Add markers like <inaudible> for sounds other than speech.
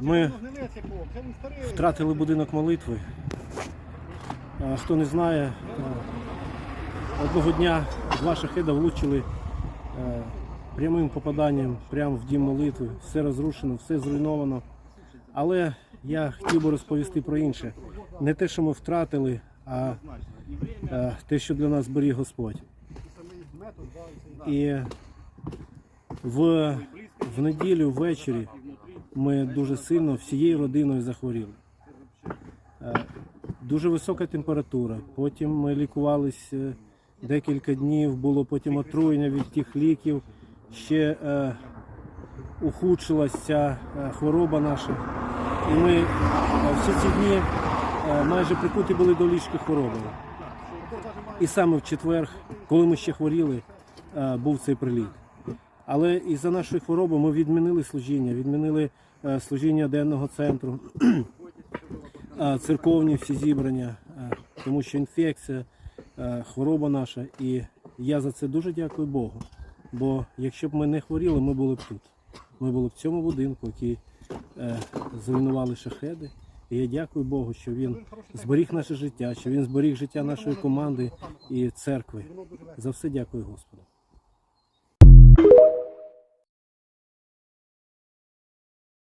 Ми втратили будинок молитви. Хто не знає, одного дня два шахеда влучили е, прямим попаданням прямо в дім молитви. Все розрушено, все зруйновано. Але я хотів би розповісти про інше. Не те, що ми втратили, а е, те, що для нас зберіг Господь. І в, в неділю ввечері ми дуже сильно всією родиною захворіли. Е, Дуже висока температура. Потім ми лікувалися декілька днів, було потім отруєння від тих ліків. Ще е, ухудшилася е, хвороба наша. І ми е, всі ці дні е, майже прикуті були до ліжки хвороби. І саме в четвер, коли ми ще хворіли, е, був цей приліт. Але із-за нашої хвороби ми відмінили служіння, відмінили е, служіння денного центру, <clears throat> церковні всі зібрання, е, тому що інфекція, е, хвороба наша. І я за це дуже дякую Богу. Бо якщо б ми не хворіли, ми були б тут. Ми були б в цьому будинку, який зруйнували шахеди. І я дякую Богу, що він зберіг наше життя, що він зберіг життя нашої команди і церкви. За все дякую Господу.